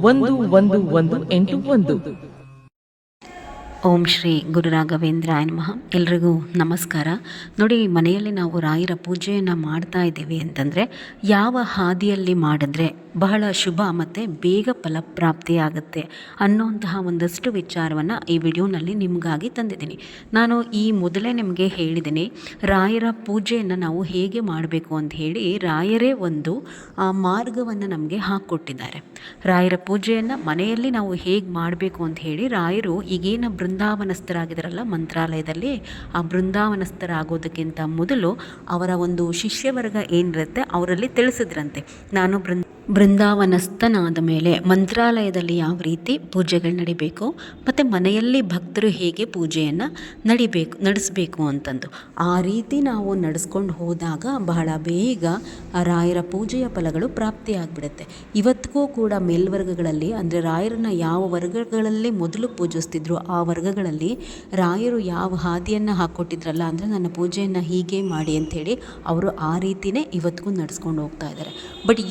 ಒಂದು ಒಂದು ಒಂದು ಎಂಟು ಒಂದು. ಓಂ ಶ್ರೀ ಗುರುರಾಘವೇಂದ್ರ ನಮಃ. ಎಲ್ರಿಗೂ ನಮಸ್ಕಾರ. ನೋಡಿ, ಮನೆಯಲ್ಲಿ ನಾವು ರಾಯರ ಪೂಜೆಯನ್ನು ಮಾಡ್ತಾ ಇದ್ದೀವಿ ಅಂತಂದರೆ, ಯಾವ ಹಾದಿಯಲ್ಲಿ ಮಾಡಿದ್ರೆ ಬಹಳ ಶುಭ ಮತ್ತು ಬೇಗ ಫಲಪ್ರಾಪ್ತಿಯಾಗುತ್ತೆ ಅನ್ನೋಂತಹ ಒಂದಷ್ಟು ವಿಚಾರವನ್ನು ಈ ವಿಡಿಯೋನಲ್ಲಿ ನಿಮಗಾಗಿ ತಂದಿದ್ದೀನಿ. ನಾನು ಈ ಮೊದಲೇ ನಿಮಗೆ ಹೇಳಿದ್ದೀನಿ, ರಾಯರ ಪೂಜೆಯನ್ನು ನಾವು ಹೇಗೆ ಮಾಡಬೇಕು ಅಂತ ಹೇಳಿ ರಾಯರೇ ಒಂದು ಮಾರ್ಗವನ್ನು ನಮಗೆ ಹಾಕ್ಕೊಟ್ಟಿದ್ದಾರೆ ರಾಯರ ಪೂಜೆಯನ್ನು ಮನೆಯಲ್ಲಿ ನಾವು ಹೇಗೆ ಮಾಡಬೇಕು ಅಂತ ಹೇಳಿ ರಾಯರು ಈಗೇನು ಬೃಂದಾವನಸ್ಥರಾಗಿದ್ದಾರಲ್ಲ ಮಂತ್ರಾಲಯದಲ್ಲಿ ಆ ಬೃಂದಾವನಸ್ಥರಾಗೋದಕ್ಕಿಂತ ಮೊದಲು ಅವರ ಒಂದು ಶಿಷ್ಯವರ್ಗ ಏನಿರುತ್ತೆ ಅವರಲ್ಲಿ ತಿಳಿಸಿದ್ರಂತೆ. ನಾನು ಬೃಂದ ಬೃಂದಾವನಸ್ಥನಾದ ಮೇಲೆ ಮಂತ್ರಾಲಯದಲ್ಲಿ ಯಾವ ರೀತಿ ಪೂಜೆಗಳು ನಡಿಬೇಕು, ಮತ್ತು ಮನೆಯಲ್ಲಿ ಭಕ್ತರು ಹೇಗೆ ಪೂಜೆಯನ್ನು ನಡಿಬೇಕು, ನಡೆಸಬೇಕು ಅಂತಂದು. ಆ ರೀತಿ ನಾವು ನಡೆಸ್ಕೊಂಡು ಹೋದಾಗ ಬಹಳ ಬೇಗ ಆ ರಾಯರ ಪೂಜೆಯ ಫಲಗಳು ಪ್ರಾಪ್ತಿಯಾಗ್ಬಿಡುತ್ತೆ ಇವತ್ತಿಗೂ ಕೂಡ ಮೇಲ್ವರ್ಗಗಳಲ್ಲಿ, ಅಂದರೆ ರಾಯರನ್ನ ಯಾವ ವರ್ಗಗಳಲ್ಲಿ ಮೊದಲು ಪೂಜಿಸ್ತಿದ್ರು, ಆ ವರ್ಗಗಳಲ್ಲಿ ರಾಯರು ಯಾವ ಹಾದಿಯನ್ನು ಹಾಕ್ಕೊಟ್ಟಿದ್ರಲ್ಲ ಅಂದರೆ ನನ್ನ ಪೂಜೆಯನ್ನು ಹೀಗೆ ಮಾಡಿ ಅಂಥೇಳಿ, ಅವರು ಆ ರೀತಿಯೇ ಇವತ್ತಿಗೂ ನಡೆಸ್ಕೊಂಡು ಹೋಗ್ತಾ ಇದ್ದಾರೆ. ಬಟ್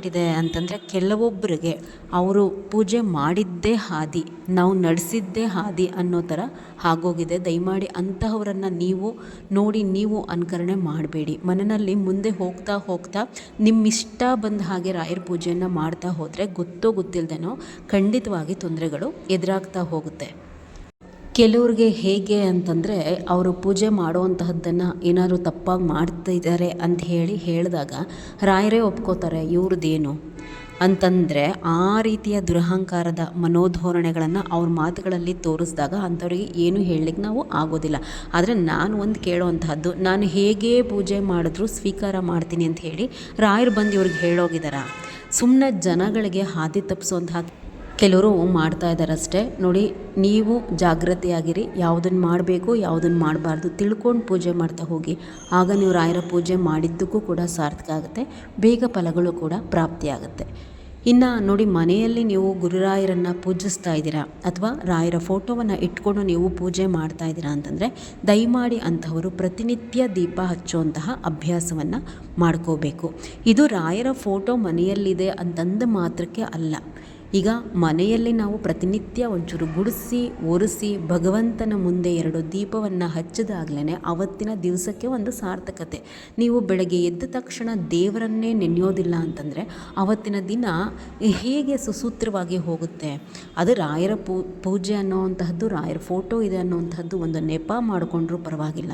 ಈಗೇನಾಗ್ಬಿಟ್ಟಿದೆ ಅಂತಂದರೆ ಕೆಲವೊಬ್ಬರಿಗೆ ಅವರು ಪೂಜೆ ಮಾಡಿದ್ದೇ ಹಾದಿ, ನಾವು ನಡೆಸಿದ್ದೇ ಹಾದಿ ಅನ್ನೋ ಥರ ಆಗೋಗಿದೆ. ದಯಮಾಡಿ ಅಂತಹವರನ್ನು ನೀವು ನೋಡಿ, ನೀವು ಅನುಕರಣೆ ಮಾಡಬೇಡಿ. ಮನೆಯಲ್ಲಿ ಮುಂದೆ ಹೋಗ್ತಾ ಹೋಗ್ತಾ ನಿಮ್ಮ ಇಷ್ಟ ಬಂದ ಹಾಗೆ ರಾಯರ ಪೂಜೆಯನ್ನು ಮಾಡ್ತಾ ಹೋದರೆ ಗೊತ್ತೋ ಗೊತ್ತಿಲ್ಲದೇನೋ ಖಂಡಿತವಾಗಿ ತೊಂದರೆಗಳು ಎದುರಾಗ್ತಾ ಹೋಗುತ್ತೆ. ಕೆಲವ್ರಿಗೆ ಹೇಗೆ ಅಂತಂದರೆ, ಅವರು ಪೂಜೆ ಮಾಡುವಂತಹದ್ದನ್ನು ಏನಾದರೂ ತಪ್ಪಾಗಿ ಮಾಡ್ತಿದ್ದಾರೆ ಅಂತ ಹೇಳಿ ಹೇಳಿದಾಗ ರಾಯರೇ ಒಪ್ಕೋತಾರೆ ಇವ್ರದ್ದೇನು ಅಂತಂದರೆ, ಆ ರೀತಿಯ ದುರಹಂಕಾರದ ಮನೋಧೋರಣೆಗಳನ್ನು ಅವ್ರ ಮಾತುಗಳಲ್ಲಿ ತೋರಿಸಿದಾಗ ಅಂಥವ್ರಿಗೆ ಏನು ಹೇಳಲಿಕ್ಕೆ ನಾವು ಆಗೋದಿಲ್ಲ. ಆದರೆ ನಾನು ಒಂದು ಕೇಳೋವಂತಹದ್ದು, ನಾನು ಹೇಗೆ ಪೂಜೆ ಮಾಡಿದ್ರೂ ಸ್ವೀಕಾರ ಮಾಡ್ತೀನಿ ಅಂತ ಹೇಳಿ ರಾಯರು ಬಂದು ಇವ್ರಿಗೆ ಹೇಳೋಗಿದ್ದಾರೆ ಸುಮ್ಮನೆ ಜನಗಳಿಗೆ ಹಾದಿ ತಪ್ಪಿಸುವಂತಹ ಕೆಲವರು ಮಾಡ್ತಾ ಇದ್ದಾರೆ ಅಷ್ಟೇ. ನೋಡಿ, ನೀವು ಜಾಗೃತಿಯಾಗಿರಿ ಯಾವುದನ್ನು ಮಾಡಬೇಕು ಯಾವುದನ್ನು ಮಾಡಬಾರ್ದು ತಿಳ್ಕೊಂಡು ಪೂಜೆ ಮಾಡ್ತಾ ಹೋಗಿ. ಆಗ ನೀವು ರಾಯರ ಪೂಜೆ ಮಾಡಿದ್ದಕ್ಕೂ ಕೂಡ ಸಾರ್ಥಕ ಆಗುತ್ತೆ. ಬೇಗ ಫಲಗಳು ಕೂಡ ಪ್ರಾಪ್ತಿಯಾಗುತ್ತೆ ಇನ್ನು ನೋಡಿ, ಮನೆಯಲ್ಲಿ ನೀವು ಗುರುರಾಯರನ್ನು ಪೂಜಿಸ್ತಾ ಇದ್ದೀರಾ ಅಥವಾ ರಾಯರ ಫೋಟೋವನ್ನು ಇಟ್ಕೊಂಡು ನೀವು ಪೂಜೆ ಮಾಡ್ತಾ ಇದ್ದೀರಾ ಅಂತಂದರೆ, ದಯಮಾಡಿ ಅಂಥವರು ಪ್ರತಿನಿತ್ಯ ದೀಪ ಹಚ್ಚುವಂತಹ ಅಭ್ಯಾಸವನ್ನು ಮಾಡ್ಕೋಬೇಕು. ಇದು ರಾಯರ ಫೋಟೋ ಮನೆಯಲ್ಲಿದೆ ಅಂತಂದ ಮಾತ್ರಕ್ಕೆ ಅಲ್ಲ. ಈಗ ಮನೆಯಲ್ಲಿ ನಾವು ಪ್ರತಿನಿತ್ಯ ಒಂಚೂರು ಗುಡಿಸಿ, ಒರೆಸಿ ಭಗವಂತನ ಮುಂದೆ ಎರಡು ದೀಪವನ್ನು ಹಚ್ಚಿದಾಗಲೇ ಅವತ್ತಿನ ದಿವಸಕ್ಕೆ ಒಂದು ಸಾರ್ಥಕತೆ. ನೀವು ಬೆಳಗ್ಗೆ ಎದ್ದ ತಕ್ಷಣ ದೇವರನ್ನೇ ನೆನೆಯೋದಿಲ್ಲ ಅಂತಂದರೆ ಅವತ್ತಿನ ದಿನ ಹೇಗೆ ಸುಸೂತ್ರವಾಗಿ ಹೋಗುತ್ತೆ? ಅದು ರಾಯರ ಪೂಜೆ ಅನ್ನೋವಂತಹದ್ದು, ರಾಯರ ಫೋಟೋ ಇದೆ ಅನ್ನೋವಂಥದ್ದು ಒಂದು ನೆಪ ಮಾಡಿಕೊಂಡ್ರೂ ಪರವಾಗಿಲ್ಲ.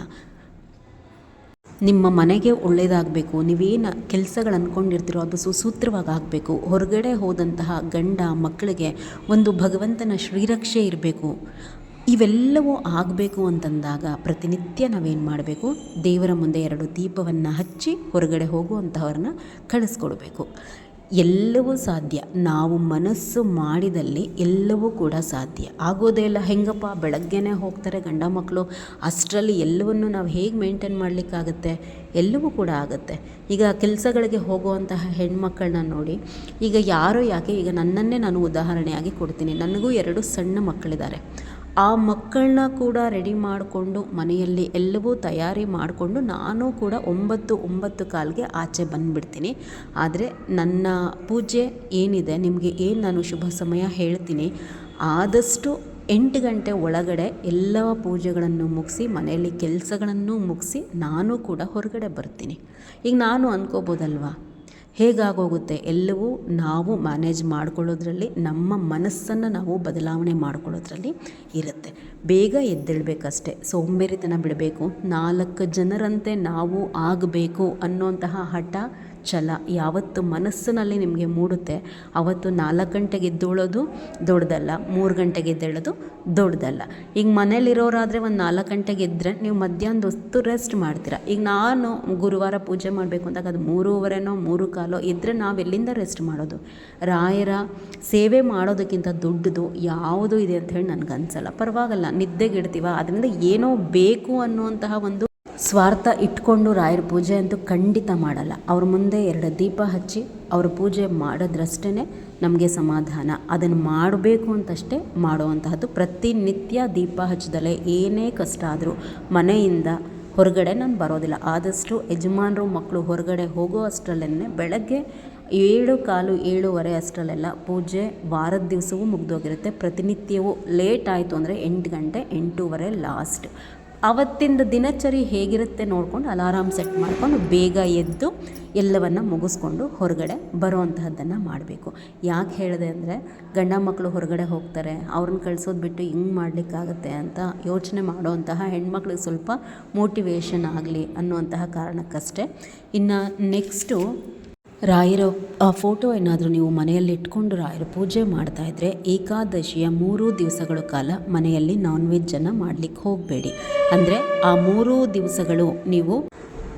ನಿಮ್ಮ ಮನೆಗೆ ಒಳ್ಳೆಯದಾಗಬೇಕು ನೀವೇನು ಕೆಲಸಗಳು ಅಂದ್ಕೊಂಡಿರ್ತೀರೋ ಅದು ಸುಸೂತ್ರವಾಗಿ ಆಗಬೇಕು. ಹೊರಗಡೆ ಹೋದಂತಹ ಗಂಡ ಮಕ್ಕಳಿಗೆ ಒಂದು ಭಗವಂತನ ಶ್ರೀರಕ್ಷೆ ಇರಬೇಕು. ಇವೆಲ್ಲವೂ ಆಗಬೇಕು ಅಂತಂದಾಗ ಪ್ರತಿನಿತ್ಯ ನಾವೇನು ಮಾಡಬೇಕು? ದೇವರ ಮುಂದೆ ಎರಡು ದೀಪವನ್ನು ಹಚ್ಚಿ ಹೊರಗಡೆ ಹೋಗುವಂತಹವ್ರನ್ನ ಕಳಿಸ್ಕೊಡ್ಬೇಕು. ಎಲ್ಲವೂ ಸಾಧ್ಯ. ನಾವು ಮನಸ್ಸು ಮಾಡಿದಲ್ಲಿ ಎಲ್ಲವೂ ಕೂಡ ಸಾಧ್ಯ. ಆಗೋದೇ ಇಲ್ಲ. ಹೆಂಗಪ್ಪ? ಬೆಳಗ್ಗೆನೇ ಹೋಗ್ತಾರೆ ಗಂಡ ಮಕ್ಕಳು ಅಷ್ಟರಲ್ಲಿ ಎಲ್ಲವನ್ನು ನಾವು ಹೇಗೆ ಮೇಂಟೈನ್ ಮಾಡಲಿಕ್ಕಾಗತ್ತೆ? ಎಲ್ಲವೂ ಕೂಡ ಆಗುತ್ತೆ. ಈಗ ಕೆಲಸಗಳಿಗೆ ಹೋಗುವಂತಹ ಹೆಣ್ಮಕ್ಕಳನ್ನ ನೋಡಿ, ಈಗ ಯಾರೋ ಯಾಕೆ, ಈಗ ನನ್ನನ್ನೇ ನಾನು ಉದಾಹರಣೆಯಾಗಿ ಕೊಡ್ತೀನಿ. ನನಗೂ ಎರಡು ಸಣ್ಣ ಮಕ್ಕಳಿದ್ದಾರೆ. ಆ ಮಕ್ಕಳನ್ನ ಕೂಡ ರೆಡಿ ಮಾಡಿಕೊಂಡು ಮನೆಯಲ್ಲಿ ಎಲ್ಲವೂ ತಯಾರಿ ಮಾಡಿಕೊಂಡು ನಾನು ಕೂಡ ಒಂಬತ್ತು ಒಂಬತ್ತು ಕಾಲಿಗೆ ಆಚೆ ಬಂದುಬಿಡ್ತೀನಿ. ಆದರೆ ನನ್ನ ಪೂಜೆ ಏನಿದೆ, ನಿಮಗೆ ಏನು ನಾನು ಶುಭ ಸಮಯ ಹೇಳ್ತೀನಿ. ಆದಷ್ಟು ಎಂಟು ಗಂಟೆ ಒಳಗಡೆ ಎಲ್ಲ ಪೂಜೆಗಳನ್ನು ಮುಗಿಸಿ, ಮನೆಯಲ್ಲಿ ಕೆಲಸಗಳನ್ನು ಮುಗಿಸಿ ನಾನು ಕೂಡ ಹೊರಗಡೆ ಬರ್ತೀನಿ. ಈಗ ನಾನು ಅಂದ್ಕೋಬೋದಲ್ವಾ ಹೇಗಾಗೋಗುತ್ತೆ? ಎಲ್ಲವೂ ನಾವು ಮ್ಯಾನೇಜ್ ಮಾಡ್ಕೊಳ್ಳೋದ್ರಲ್ಲಿ, ನಮ್ಮ ಮನಸ್ಸನ್ನು ನಾವು ಬದಲಾವಣೆ ಮಾಡ್ಕೊಳ್ಳೋದ್ರಲ್ಲಿ ಇರುತ್ತೆ. ಬೇಗ ಎದ್ದೇಳಬೇಕಷ್ಟೆ. ಸೋಂಬೇರಿತನ ಬಿಡಬೇಕು. ನಾಲ್ಕು ಜನರಂತೆ ನಾವು ಆಗಬೇಕು ಅನ್ನೋಂತಹ ಹಠ ಛಲ ಯಾವತ್ತು ಮನಸ್ಸಿನಲ್ಲಿ ನಿಮಗೆ ಮೂಡುತ್ತೆ, ಅವತ್ತು ನಾಲ್ಕು ಗಂಟೆಗೆ ಎದ್ದೇಳೋದು ದೊಡ್ಡದಲ್ಲ, ಮೂರು ಗಂಟೆಗೆ ಎದ್ದೇಳೋದು ದೊಡ್ಡದಲ್ಲ. ಈಗ ಮನೇಲಿರೋರಾದರೆ ಒಂದು ನಾಲ್ಕು ಗಂಟೆಗೆ ಇದ್ದರೆ ನೀವು ಮಧ್ಯಾಹ್ನದ ಹೊತ್ತು ರೆಸ್ಟ್ ಮಾಡ್ತೀರಾ. ಈಗ ನಾನು ಗುರುವಾರ ಪೂಜೆ ಮಾಡಬೇಕು ಅಂದಾಗ ಅದು ಮೂರುವರೆನೋ, ಮೂರು ಕಾಲೋ ಇದ್ದರೆ ನಾವು ಎಲ್ಲಿಂದ ರೆಸ್ಟ್ ಮಾಡೋದು? ರಾಯರ ಸೇವೆ ಮಾಡೋದಕ್ಕಿಂತ ದೊಡ್ಡದು ಯಾವುದು ಇದೆ ಅಂತ ಹೇಳಿ ನನಗನ್ಸಲ್ಲ. ನಿದ್ದೆಗೆ ಇಡ್ತೀವ. ಅದರಿಂದ ಏನೋ ಬೇಕು ಅನ್ನುವಂತಹ ಒಂದು ಸ್ವಾರ್ಥ ಇಟ್ಕೊಂಡು ರಾಯರ ಪೂಜೆ ಅಂತೂ ಖಂಡಿತ ಮಾಡಲ್ಲ. ಅವ್ರ ಮುಂದೆ ಎರಡು ದೀಪ ಹಚ್ಚಿ ಅವ್ರ ಪೂಜೆ ಮಾಡೋದ್ರಷ್ಟೇ ನಮಗೆ ಸಮಾಧಾನ. ಅದನ್ನು ಮಾಡಬೇಕು ಅಂತಷ್ಟೇ ಮಾಡುವಂತಹದ್ದು ಪ್ರತಿನಿತ್ಯ ದೀಪ ಹಚ್ಚದಲ್ಲೇ ಏನೇ ಕಷ್ಟ ಆದರೂ ಮನೆಯಿಂದ ಹೊರಗಡೆ ನಾನು ಬರೋದಿಲ್ಲ. ಆದಷ್ಟು ಯಜಮಾನರು, ಮಕ್ಕಳು ಹೊರಗಡೆ ಹೋಗೋ ಅಷ್ಟರಲ್ಲೇ ಬೆಳಗ್ಗೆ ಏಳು ಕಾಲು ಏಳುವರೆ ಅಷ್ಟರಲ್ಲೆಲ್ಲ ಪೂಜೆ ವಾರದ ದಿವಸವೂ ಮುಗ್ದೋಗಿರುತ್ತೆ. ಪ್ರತಿನಿತ್ಯವೂ ಲೇಟ್ ಆಯಿತು ಅಂದರೆ ಎಂಟು ಗಂಟೆ, ಎಂಟೂವರೆ ಲಾಸ್ಟ್. ಅವತ್ತಿಂದ ದಿನಚರಿ ಹೇಗಿರುತ್ತೆ ನೋಡಿಕೊಂಡು ಅಲಾರಾಮ್ ಸೆಟ್ ಮಾಡಿಕೊಂಡು ಬೇಗ ಎದ್ದು ಎಲ್ಲವನ್ನು ಮುಗಿಸ್ಕೊಂಡು ಹೊರಗಡೆ ಬರೋವಂತಹದ್ದನ್ನು ಮಾಡಬೇಕು. ಯಾಕೆ ಹೇಳಿದೆ ಅಂದರೆ ಗಂಡ ಮಕ್ಕಳು ಹೊರಗಡೆ ಹೋಗ್ತಾರೆ, ಅವ್ರನ್ನ ಕಳಿಸೋದು ಬಿಟ್ಟು ಹಿಂಗೆ ಮಾಡಲಿಕ್ಕಾಗತ್ತೆ ಅಂತ ಯೋಚನೆ ಮಾಡುವಂತಹ ಹೆಣ್ಮಕ್ಳಿಗೆ ಸ್ವಲ್ಪ ಮೋಟಿವೇಶನ್ ಆಗಲಿ ಅನ್ನುವಂತಹ ಕಾರಣಕ್ಕಷ್ಟೇ. ಇನ್ನು ನೆಕ್ಸ್ಟು ರಾಯರ, ಆ ಫೋಟೋ ಏನಾದರೂ ನೀವು ಮನೆಯಲ್ಲಿ ಇಟ್ಕೊಂಡು ರಾಯರ ಪೂಜೆ ಮಾಡ್ತಾ ಇದ್ದರೆ ಏಕಾದಶಿಯ ಮೂರು ದಿವಸಗಳ ಕಾಲ ಮನೆಯಲ್ಲಿ ನಾನ್ ವೆಜ್ಜನ್ನು ಮಾಡಲಿಕ್ಕೆ ಹೋಗಬೇಡಿ. ಅಂದರೆ ಆ ಮೂರೂ ದಿವಸಗಳು ನೀವು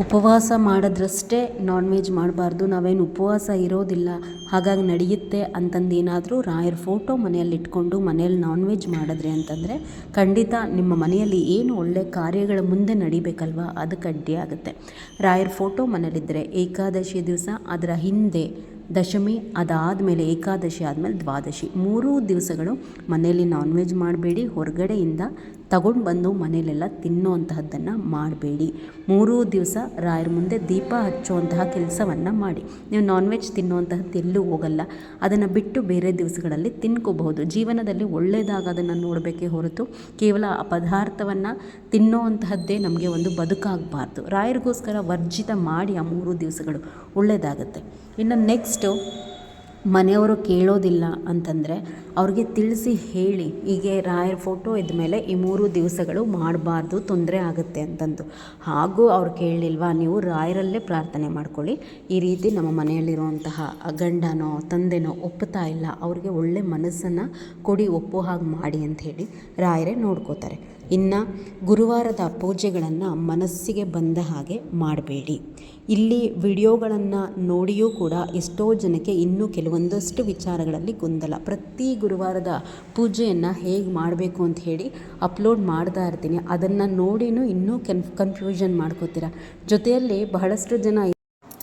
ಉಪವಾಸ ಮಾಡಿದ್ರಷ್ಟೇ ನಾನ್ ವೆಜ್ ಮಾಡಬಾರ್ದು. ನಾವೇನು ಉಪವಾಸ ಇರೋದಿಲ್ಲ. ಹಾಗಾಗಿ ನಡೆಯುತ್ತೆ ಅಂತಂದು ಏನಾದರೂ ರಾಯರ ಫೋಟೋ ಮನೆಯಲ್ಲಿ ಇಟ್ಕೊಂಡು ಮನೆಯಲ್ಲಿ ನಾನ್ ವೆಜ್ ಮಾಡಿದ್ರೆ ಅಂತಂದರೆ ಖಂಡಿತ ನಿಮ್ಮ ಮನೆಯಲ್ಲಿ ಏನು ಒಳ್ಳೆ ಕಾರ್ಯಗಳ ಮುಂದೆ ನಡಿಬೇಕಲ್ವ? ಅದಕ್ಕೆ ಆಗುತ್ತೆ. ರಾಯರ ಫೋಟೋ ಮನೇಲಿದ್ದರೆ ಏಕಾದಶಿ ದಿವಸ, ಅದರ ಹಿಂದೆ ದಶಮಿ, ಅದಾದಮೇಲೆ ಏಕಾದಶಿ, ಆದಮೇಲೆ ದ್ವಾದಶಿ. ಮೂರೂ ದಿವಸಗಳು ಮನೆಯಲ್ಲಿ ನಾನ್ ವೆಜ್ ಮಾಡಬೇಡಿ. ಹೊರಗಡೆಯಿಂದ ತಗೊಂಡು ಬಂದು ಮನೆಯಲ್ಲೆಲ್ಲ ತಿನ್ನುವಂತಹದ್ದನ್ನು ಮಾಡಬೇಡಿ. ಮೂರೂ ದಿವಸ ರಾಯರ ಮುಂದೆ ದೀಪ ಹಚ್ಚುವಂತಹ ಕೆಲಸವನ್ನು ಮಾಡಿ. ನೀವು ನಾನ್ ವೆಜ್ ತಿನ್ನುವಂತಹದ್ದು ಎಲ್ಲೂ ಹೋಗಲ್ಲ. ಅದನ್ನು ಬಿಟ್ಟು ಬೇರೆ ದಿವಸಗಳಲ್ಲಿ ತಿನ್ಕೋಬಹುದು. ಜೀವನದಲ್ಲಿ ಒಳ್ಳೆಯದಾಗೋದನ್ನು ನೋಡಬೇಕೇ ಹೊರತು ಕೇವಲ ಆ ಪದಾರ್ಥವನ್ನು ತಿನ್ನುವಂತಹದ್ದೇ ನಮಗೆ ಒಂದು ಬದುಕಾಗಬಾರ್ದು. ರಾಯರಿಗೋಸ್ಕರ ವರ್ಜಿತ ಮಾಡಿ ಆ ಮೂರು ದಿವಸಗಳು ಒಳ್ಳೆಯದಾಗುತ್ತೆ ಇನ್ನು ನೆಕ್ಸ್ಟು ಮನೆಯವರು ಕೇಳೋದಿಲ್ಲ ಅಂತಂದರೆ ಅವ್ರಿಗೆ ತಿಳಿಸಿ ಹೇಳಿ. ಹೀಗೆ ರಾಯರ ಫೋಟೋ ಇದ್ದ ಮೇಲೆ ಈ ಮೂರು ದಿವಸಗಳು ಮಾಡಬಾರ್ದು, ತೊಂದರೆ ಆಗುತ್ತೆ ಅಂತಂದು. ಹಾಗೂ ಅವ್ರು ಕೇಳಲಿಲ್ವಾ ನೀವು ರಾಯರಲ್ಲೇ ಪ್ರಾರ್ಥನೆ ಮಾಡ್ಕೊಳ್ಳಿ. ಈ ರೀತಿ ನಮ್ಮ ಮನೆಯಲ್ಲಿರುವಂತಹ ಗಂಡನೋ, ತಂದೆನೋ ಒಪ್ಪುತ್ತಾ ಇಲ್ಲ, ಅವ್ರಿಗೆ ಒಳ್ಳೆ ಮನಸ್ಸನ್ನು ಕೊಡಿ, ಒಪ್ಪು ಹಾಗೆ ಮಾಡಿ ಅಂತ ಹೇಳಿ ರಾಯರೇ ನೋಡ್ಕೋತಾರೆ. ಇನ್ನು ಗುರುವಾರದ ಪೂಜೆಗಳನ್ನು ಮನಸ್ಸಿಗೆ ಬಂದ ಹಾಗೆ ಮಾಡಬೇಡಿ. ಇಲ್ಲಿ ವಿಡಿಯೋಗಳನ್ನು ನೋಡಿಯೂ ಕೂಡ ಎಷ್ಟೋ ಜನಕ್ಕೆ ಇನ್ನೂ ಕೆಲವೊಂದಷ್ಟು ವಿಚಾರಗಳಲ್ಲಿ ಗೊಂದಲ. ಪ್ರತಿ ಗುರುವಾರದ ಪೂಜೆಯನ್ನು ಹೇಗೆ ಮಾಡಬೇಕು ಅಂತ ಹೇಳಿ ಅಪ್ಲೋಡ್ ಮಾಡ್ತಾ ಇರ್ತೀನಿ. ಅದನ್ನು ನೋಡಿನೂ ಇನ್ನೂ ಕನ್ ಕನ್ಫ್ಯೂಷನ್ ಮಾಡ್ಕೋತೀರ. ಜೊತೆಯಲ್ಲಿ ಬಹಳಷ್ಟು ಜನ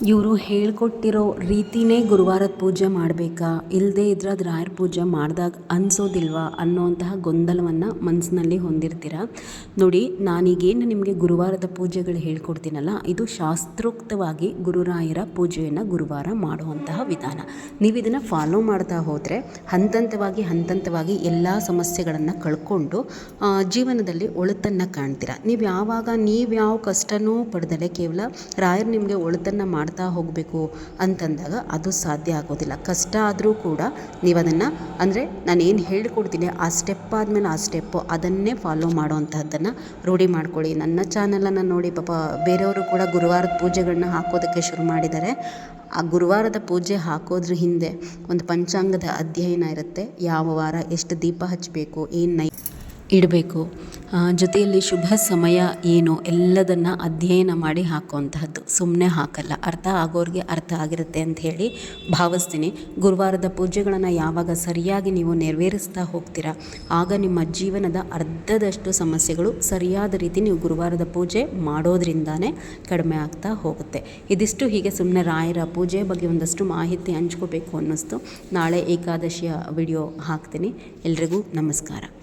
ಇವರು ಹೇಳ್ಕೊಟ್ಟಿರೋ ರೀತಿನೇ ಗುರುವಾರದ ಪೂಜೆ ಮಾಡಬೇಕಾ? ಇಲ್ಲದೇ ಇದ್ರೆ ಅದು ರಾಯರ ಪೂಜೆ ಮಾಡಿದಾಗ ಅನ್ಸೋದಿಲ್ವಾ ಅನ್ನೋಂತಹ ಗೊಂದಲವನ್ನು ಮನಸ್ಸಿನಲ್ಲಿ ಹೊಂದಿರ್ತೀರ? ನೋಡಿ, ನಾನೀಗೇನು ನಿಮಗೆ ಗುರುವಾರದ ಪೂಜೆಗಳು ಹೇಳ್ಕೊಡ್ತೀನಲ್ಲ, ಇದು ಶಾಸ್ತ್ರೋಕ್ತವಾಗಿ ಗುರುರಾಯರ ಪೂಜೆಯನ್ನು ಗುರುವಾರ ಮಾಡುವಂತಹ ವಿಧಾನ. ನೀವು ಇದನ್ನು ಫಾಲೋ ಮಾಡ್ತಾ ಹೋದರೆ, ಹಂತಂತವಾಗಿ ಹಂತಂತವಾಗಿ ಎಲ್ಲ ಸಮಸ್ಯೆಗಳನ್ನು ಕಳ್ಕೊಂಡು ಜೀವನದಲ್ಲಿ ಒಳತನ್ನು ಕಾಣ್ತೀರ? ನೀವು ಯಾವಾಗ ನೀವು ಯಾವ ಕಷ್ಟನೂ ಪಡೆದಲೆ ಕೇವಲ ರಾಯರು ನಿಮಗೆ ಒಳಿತನ್ನು ಮಾಡ್ತಾ ಹೋಗಬೇಕು ಅಂತಂದಾಗ ಅದು ಸಾಧ್ಯ ಆಗೋದಿಲ್ಲ. ಕಷ್ಟ ಆದರೂ ಕೂಡ ನೀವು ಅದನ್ನು, ಅಂದರೆ ನಾನು ಏನು ಹೇಳ್ಕೊಡ್ತೀನಿ, ಆ ಸ್ಟೆಪ್ ಆದಮೇಲೆ ಆ ಸ್ಟೆಪ್ಪು ಅದನ್ನೇ ಫಾಲೋ ಮಾಡೋವಂಥದ್ದನ್ನು ರೂಢಿ ಮಾಡ್ಕೊಳ್ಳಿ. ನನ್ನ ಚಾನಲನ್ನು ನೋಡಿ, ಪಾಪ ಬೇರೆಯವರು ಕೂಡ ಗುರುವಾರದ ಪೂಜೆಗಳನ್ನ ಹಾಕೋದಕ್ಕೆ ಶುರು ಮಾಡಿದ್ದಾರೆ. ಆ ಗುರುವಾರದ ಪೂಜೆ ಹಾಕೋದ್ರ ಹಿಂದೆ ಒಂದು ಪಂಚಾಂಗದ ಅಧ್ಯಯನ ಇರುತ್ತೆ. ಯಾವ ವಾರ ಎಷ್ಟು ದೀಪ ಹಚ್ಚಬೇಕು ಏನು ನೈ ಇಡಬೇಕು. ಜೊತೆಯಲ್ಲಿ ಶುಭ ಸಮಯ ಏನು ಎಲ್ಲದನ್ನು ಅಧ್ಯಯನ ಮಾಡಿ ಹಾಕುವಂತಹದ್ದು. ಸುಮ್ಮನೆ ಹಾಕಲ್ಲ. ಅರ್ಥ ಆಗೋರಿಗೆ ಅರ್ಥ ಆಗಿರುತ್ತೆ ಅಂತ ಹೇಳಿ ಭಾವಿಸ್ತೀನಿ. ಗುರುವಾರದ ಪೂಜೆಗಳನ್ನು ಯಾವಾಗ ಸರಿಯಾಗಿ ನೀವು ನೆರವೇರಿಸ್ತಾ ಹೋಗ್ತೀರಾ? ಆಗ ನಿಮ್ಮ ಜೀವನದ ಅರ್ಧದಷ್ಟು ಸಮಸ್ಯೆಗಳು ಸರಿಯಾದ ರೀತಿ ನೀವು ಗುರುವಾರದ ಪೂಜೆ ಮಾಡೋದ್ರಿಂದಾನೇ ಕಡಿಮೆ ಆಗ್ತಾ ಹೋಗುತ್ತೆ. ಇದಿಷ್ಟು ಹೀಗೆ ಸುಮ್ಮನೆ ರಾಯರ ಪೂಜೆ ಬಗ್ಗೆ ಒಂದಷ್ಟು ಮಾಹಿತಿ ಹಂಚ್ಕೋಬೇಕು ಅನ್ನಿಸ್ತು. ನಾಳೆ ಏಕಾದಶಿಯ ವಿಡಿಯೋ ಹಾಕ್ತೀನಿ. ಎಲ್ರಿಗೂ ನಮಸ್ಕಾರ.